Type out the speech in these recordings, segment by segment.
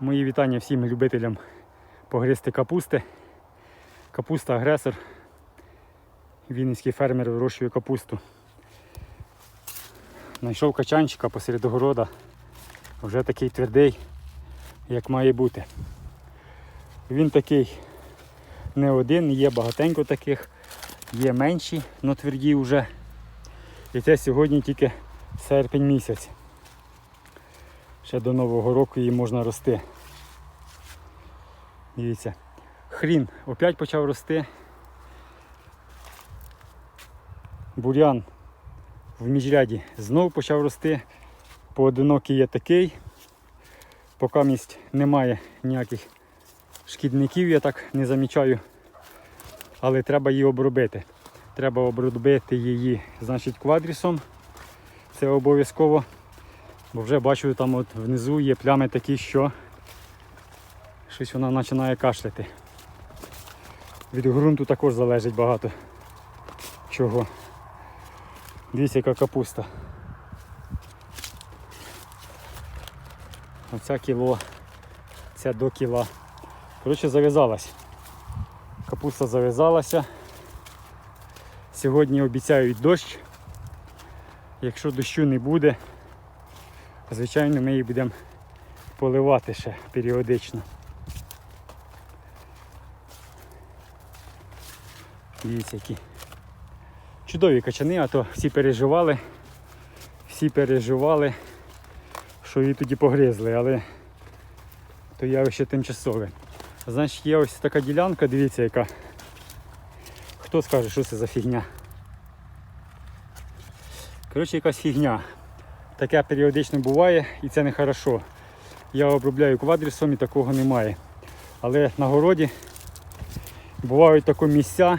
Мої вітання всім любителям погризти капусти. Капуста агресор. Вінницький фермер вирощує капусту. Знайшов качанчика посеред огорода. Вже такий твердий, як має бути. Він такий не один, є багатенько таких, є менші, але тверді вже. І це сьогодні тільки серпень місяць. Ще до Нового року її можна рости. Дивіться. Хрін опять почав рости. Бурян в міжряді знов почав рости. Поодинокий є такий. Поки місць немає ніяких шкідників, я так не замічаю. Але треба її обробити. Треба обробити її, значить, квадрісом. Це обов'язково. Бо вже бачу, там от внизу є плями такі, що щось вона починає кашляти. Від ґрунту також залежить багато чого. Дивіться, яка капуста. Оця кіло, ця до кіла. Коротше, зав'язалась. Капуста зав'язалася. Сьогодні обіцяють дощ. Якщо дощу не буде, звичайно ми її будемо поливати ще періодично. Дивіться, які чудові качани, а то всі переживали, всі переживали, що її тоді погризли, але то явище тимчасове. Значить, є ось така ділянка, дивіться яка. Хто скаже, що це за фігня? Коротше, якась фігня. Таке періодично буває і це не хорошо. Я обробляю квадрісом і такого немає. Але на городі бувають такі місця.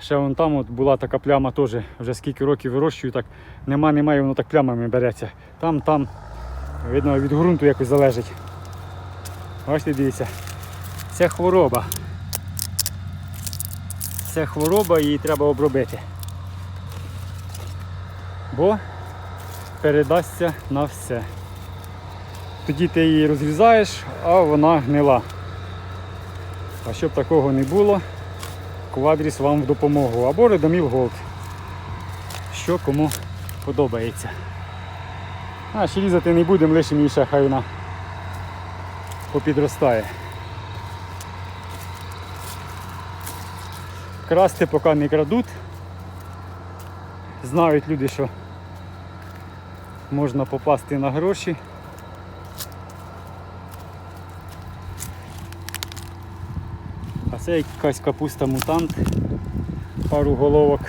Ще вон там от була така пляма теж, вже скільки років вирощую, так нема, немає, воно так плямами береться. Там, там, видно, від ґрунту якось залежить. Бачите, дивіться. Це хвороба. Це хвороба її треба обробити. Бо передасться на все. Тоді ти її розрізаєш, а вона гнила. А щоб такого не було, квадріс вам в допомогу. Або Редоміл Голд. Що кому подобається. А, ще різати не будемо, лише ще хай вона попідростає. Красти поки не крадуть. Знають люди, що можна попасти на гроші. А це якась капуста мутант, пару головок.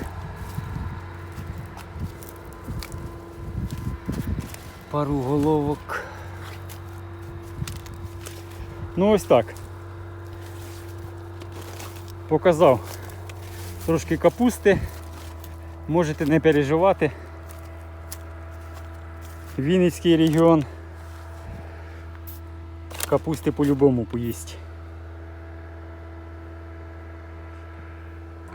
Пару головок. Ну ось так. Показав трошки капусти. Можете не переживати. Вінницький регіон. Капусти по-любому поїсть.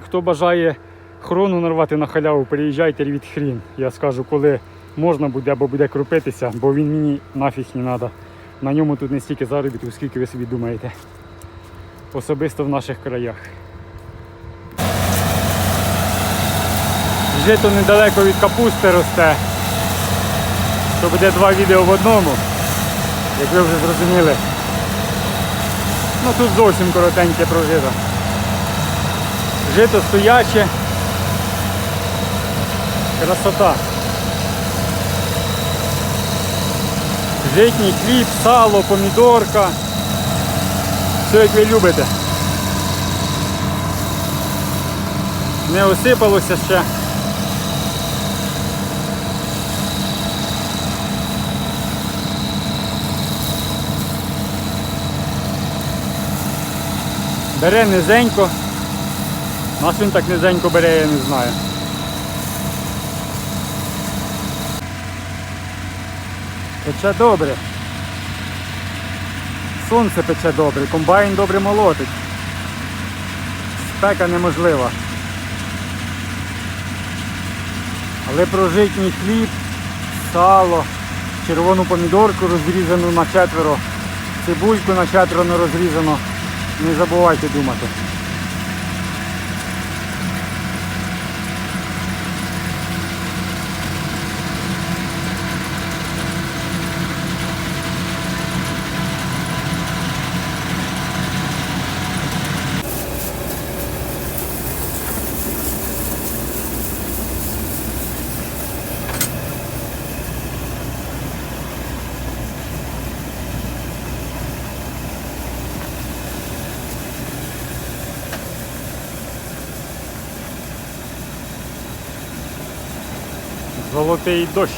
Хто бажає хрону нарвати на халяву, переїжджайте від хрін. Я скажу, коли можна буде або буде крупитися, бо він мені нафіг не треба. На ньому тут не стільки заробітку, скільки ви собі думаєте. Особисто в наших краях. Жито недалеко від капусти росте. То буде два відео в одному, як ви вже зрозуміли. Ну тут зовсім коротеньке про жито. Жито стояче. Красота. Житній хліб, сало, помідорка. Все як ви любите. Не осипалося ще. Бере низенько. Нас він так низенько бере, я не знаю. Пече добре. Сонце пече добре, комбайн добре молотить. Спека неможлива. Але про житній хліб, сало, червону помідорку розрізану на четверо, цибульку на четверо не розрізано. Не забувайте думати. Золотий дощ.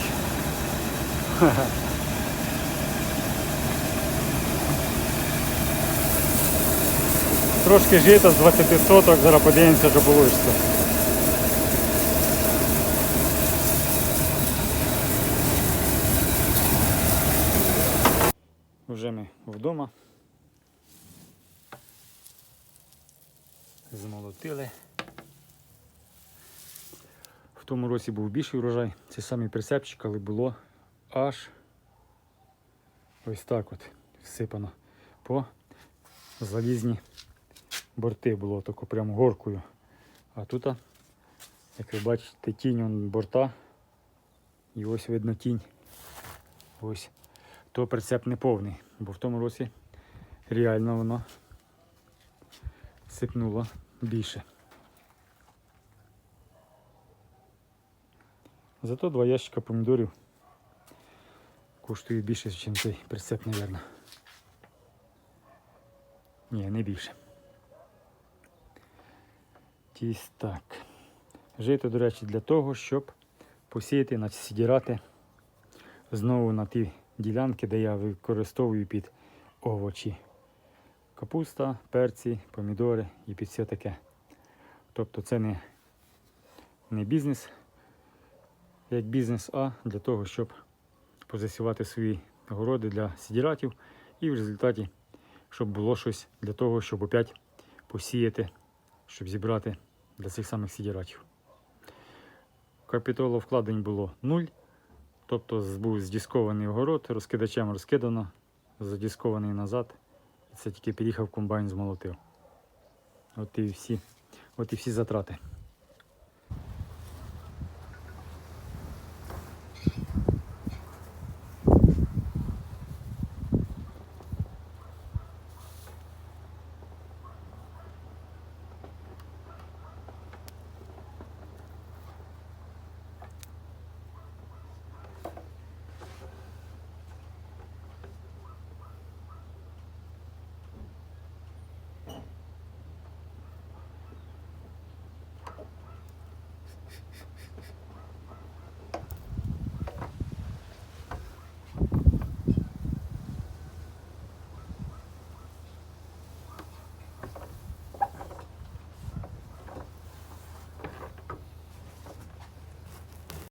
Трошки жита з 20 соток, зараз подивимося, що вийде. Вже ми вдома. Змолотили. Тому році був більший урожай. Це самий прицепчик, але було аж ось так от всипано по залізні борти було тако прямо горкою. А тут, як ви бачите, тінь он борта. І ось видно тінь. Ось. То прицеп не повний, бо в тому році реально воно сипнуло більше. Зато два ящика помідорів коштують більше, ніж цей прицеп, мабуть. Ні, не більше. Тісь так. Жито, до речі, для того, щоб посіяти, насідірати знову на ті ділянки, де я використовую під овочі. Капуста, перці, помідори і під все таке. Тобто це не, не бізнес, як бізнес, а для того, щоб позасівати свої городи для сідіратів і в результаті, щоб було щось для того, щоб опять посіяти, щоб зібрати для цих самих сідіратів. Капіталовкладень було нуль, тобто був здіскований огород, розкидачем розкидано, задіскований назад. І це тільки під'їхав комбайн змолотив. От і всі, от і всі затрати.